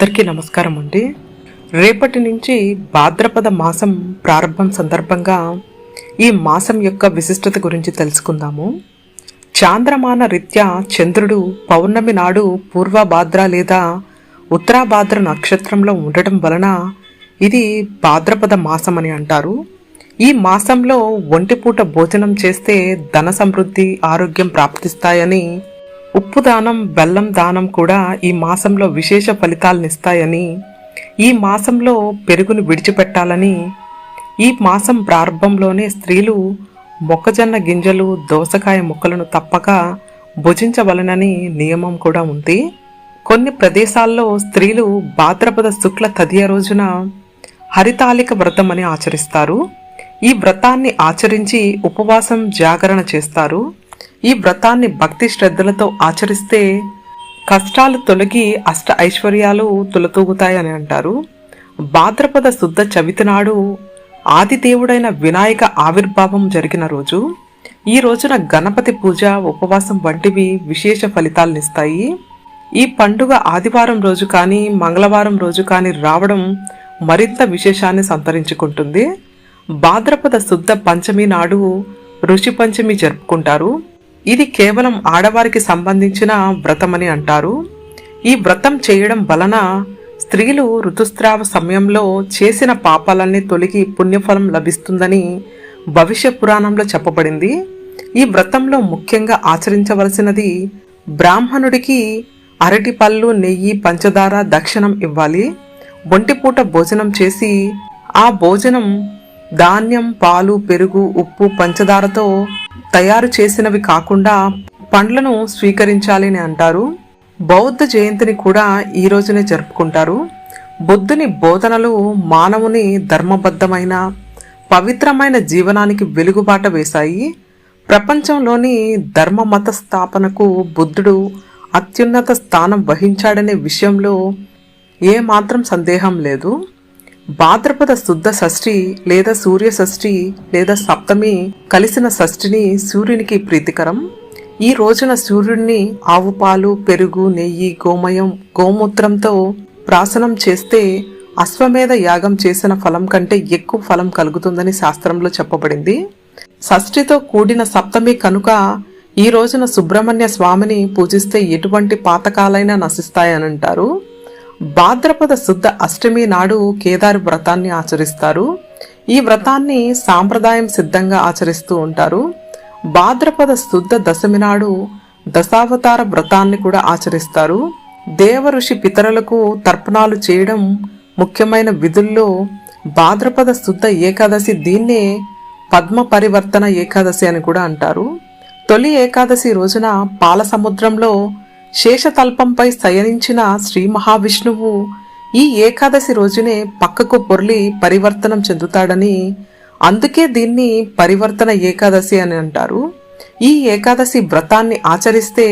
అందరికీ నమస్కారం అండి. రేపటి నుంచి భాద్రపద మాసం ప్రారంభం సందర్భంగా ఈ మాసం యొక్క విశిష్టత గురించి తెలుసుకుందాము. చాంద్రమాన రీత్యా చంద్రుడు పౌర్ణమి నాడు పూర్వ భాద్ర లేదా ఉత్తరాభాద్ర నక్షత్రంలో ఉండటం వలన ఇది భాద్రపద మాసం అని అంటారు. ఈ మాసంలో ఒంటిపూట భోజనం చేస్తే ధన సమృద్ధి ఆరోగ్యం ప్రాప్తిస్తాయని ఉప్పు దానం బెల్లం దానం కూడా ఈ మాసంలో విశేష ఫలితాలనిస్తాయని ఈ మాసంలో పెరుగును విడిచిపెట్టాలని ఈ మాసం ప్రారంభంలోనే స్త్రీలు మొక్కజొన్న గింజలు దోసకాయ ముక్కలను తప్పక భుజించవలనని నియమం కూడా ఉంది. కొన్ని ప్రదేశాల్లో స్త్రీలు భాద్రపద శుక్ల తదియ రోజున హరితాలిక వ్రతం అని ఆచరిస్తారు. ఈ వ్రతాన్ని ఆచరించి ఉపవాసం జాగరణ చేస్తారు. ఈ వ్రతాన్ని భక్తి శ్రద్ధలతో ఆచరిస్తే కష్టాలు తొలగి అష్ట ఐశ్వర్యాలు తులతూగుతాయని అంటారు. భాద్రపద శుద్ధ చవితి నాడు ఆదిదేవుడైన వినాయక ఆవిర్భావం జరిగిన రోజు ఈ రోజున గణపతి పూజ ఉపవాసం వంటివి విశేష ఫలితాలనిస్తాయి ఈ పండుగ ఆదివారం రోజు కానీ మంగళవారం రోజు కానీ రావడం మరింత విశేషాన్ని సంతరించుకుంటుంది. భాద్రపద శుద్ధ పంచమి నాడు ఋషి పంచమి జరుపుకుంటారు. ఇది కేవలం ఆడవారికి సంబంధించిన వ్రతమని అంటారు. ఈ వ్రతం చేయడం వలన స్త్రీలు ఋతుస్రావ సమయంలో చేసిన పాపాలన్నీ తొలగి పుణ్యఫలం లభిస్తుందని భవిష్య పురాణంలో చెప్పబడింది. ఈ వ్రతంలో ముఖ్యంగా ఆచరించవలసినది బ్రాహ్మణుడికి అరటి పళ్ళు నెయ్యి పంచదార దక్షిణం ఇవ్వాలి. ఒంటిపూట భోజనం చేసి ఆ భోజనం ధాన్యం పాలు పెరుగు ఉప్పు పంచదారతో తయారు చేసినవి కాకుండా పండ్లను స్వీకరించాలి అని అంటారు. బౌద్ధ జయంతిని కూడా ఈ రోజునే జరుపుకుంటారు. బుద్ధుని బోధనలు మానవుని ధర్మబద్ధమైన పవిత్రమైన జీవనానికి వెలుగుబాట వేశాయి. ప్రపంచంలోని ధర్మ మత స్థాపనకు బుద్ధుడు అత్యున్నత స్థానం వహించాడనే విషయంలో ఏమాత్రం సందేహం లేదు. భాద్రపద శుద్ధ షష్ఠి లేదా సూర్య షష్ఠి లేదా సప్తమి కలిసిన షష్ఠిని సూర్యునికి ప్రీతికరం. ఈ రోజున సూర్యుడిని ఆవు పాలు పెరుగు నెయ్యి గోమయం గోమూత్రంతో ప్రాసనం చేస్తే అశ్వమేధ యాగం చేసిన ఫలం కంటే ఎక్కువ ఫలం కలుగుతుందని శాస్త్రంలో చెప్పబడింది. షష్ఠితో కూడిన సప్తమి కనుక ఈ రోజున సుబ్రహ్మణ్య స్వామిని పూజిస్తే ఎటువంటి పాతకాలైనా నశిస్తాయని అంటారు భాద్రపద శుద్ధ అష్టమి నాడు కేదారి వ్రతాన్ని ఆచరిస్తారు. ఈ వ్రతాన్ని సాంప్రదాయం సిద్ధంగా ఆచరిస్తూ ఉంటారు. భాద్రపద శుద్ధ దశమి నాడు దశావతార వ్రతాన్ని కూడా ఆచరిస్తారు. దేవ ఋషి పితరులకు తర్పణాలు చేయడం ముఖ్యమైన విధుల్లో భాద్రపద శుద్ధ ఏకాదశి దీన్నే పద్మ పరివర్తన ఏకాదశి అని కూడా అంటారు. తొలి ఏకాదశి రోజున పాల సముద్రంలో శేషతల్పంపై శయనించిన శ్రీ మహావిష్ణువు ఈ ఏకాదశి రోజునే పక్కకు పొర్లి పరివర్తనం చెందుతాడని అందుకే దీన్ని పరివర్తన ఏకాదశి అని అంటారు. ఈ ఏకాదశి వ్రతాన్ని ఆచరిస్తే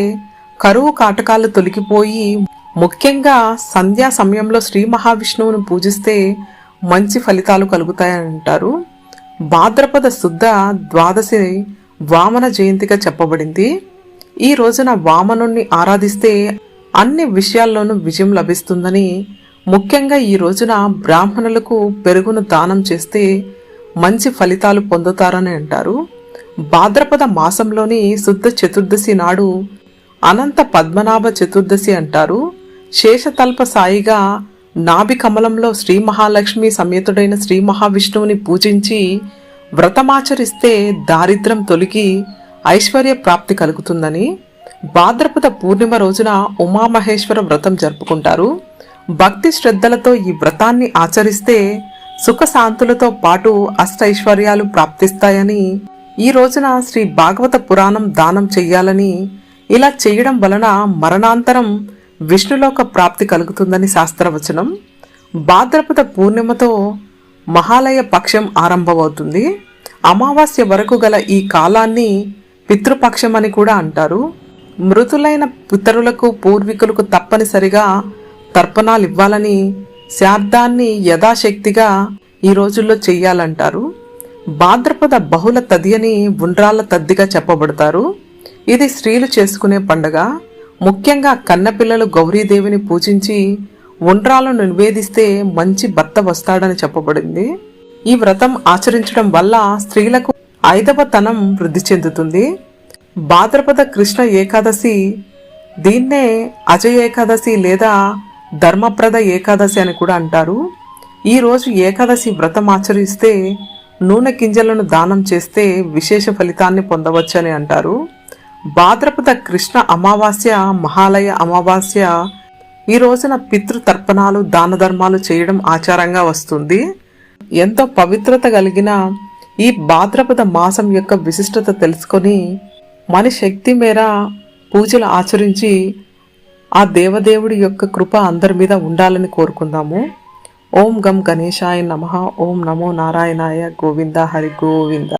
కరువు కాటకాలు తొలగిపోయి ముఖ్యంగా సంధ్యా సమయంలో శ్రీ మహావిష్ణువును పూజిస్తే మంచి ఫలితాలు కలుగుతాయని అంటారు. భాద్రపద శుద్ధ ద్వాదశి వామన జయంతిగా చెప్పబడింది. ఈ రోజున వామనుణ్ణి ఆరాధిస్తే అన్ని విషయాల్లోనూ విజయం లభిస్తుందని ముఖ్యంగా ఈ రోజున బ్రాహ్మణులకు పెరుగును దానం చేస్తే మంచి ఫలితాలు పొందుతారని అంటారు. భాద్రపద మాసంలోని శుద్ధ చతుర్దశి నాడు అనంత పద్మనాభ చతుర్దశి అంటారు. శేషతల్ప సాయిగా నాభి కమలంలో శ్రీ మహాలక్ష్మి సమేతుడైన శ్రీ మహావిష్ణువుని పూజించి వ్రతమాచరిస్తే దారిద్రం తొలగి ఐశ్వర్య ప్రాప్తి కలుగుతుందని భాద్రపద పూర్ణిమ రోజున ఉమామహేశ్వర వ్రతం జరుపుకుంటారు. భక్తి శ్రద్ధలతో ఈ వ్రతాన్ని ఆచరిస్తే సుఖశాంతులతో పాటు అష్టైశ్వర్యాలు ప్రాప్తిస్తాయని ఈ రోజున శ్రీ భాగవత పురాణం దానం చెయ్యాలని ఇలా చేయడం వలన మరణాంతరం విష్ణులోక ప్రాప్తి కలుగుతుందని శాస్త్రవచనం. భాద్రపద పూర్ణిమతో మహాలయ పక్షం ఆరంభమవుతుంది. అమావాస్య వరకు గల ఈ కాలాన్ని పితృపక్షం అని కూడా అంటారు. మృతులైన పితరులకు పూర్వీకులకు తప్పనిసరిగా తర్పణాలు ఇవ్వాలని శార్థాన్ని యథాశక్తిగా ఈ రోజుల్లో చెయ్యాలంటారు. భాద్రపద బహుళ తదియని ఉండ్రాళ్ళ తద్దిగా చెప్పబడతారు. ఇది స్త్రీలు చేసుకునే పండగ. ముఖ్యంగా కన్నపిల్లలు గౌరీదేవిని పూజించి ఉండ్రాలను నివేదిస్తే మంచి భర్త వస్తాడని చెప్పబడింది. ఈ వ్రతం ఆచరించడం వల్ల స్త్రీలకు ఐదవతనం వృద్ధి చెందుతుంది. భాద్రపద కృష్ణ ఏకాదశి దీన్నే అజయ ఏకాదశి లేదా ధర్మప్రద ఏకాదశి అని కూడా అంటారు. ఈరోజు ఏకాదశి వ్రతం ఆచరిస్తే నూనె గింజలను దానం చేస్తే విశేష ఫలితాన్ని పొందవచ్చని అంటారు. భాద్రపద కృష్ణ అమావాస్య మహాలయ అమావాస్య ఈ రోజున పితృతర్పణాలు దాన ధర్మాలు చేయడం ఆచారంగా వస్తుంది. ఎంతో పవిత్రత కలిగిన ఈ భాద్రపద మాసం యొక్క విశిష్టత తెలుసుకొని మన శక్తి మేర పూజలు ఆచరించి ఆ దేవదేవుడి యొక్క కృప అందరి మీద ఉండాలని కోరుకుందాము. ఓం గం గణేశాయ నమ. ఓం నమో నారాయణాయ గోవింద. హరి గోవింద.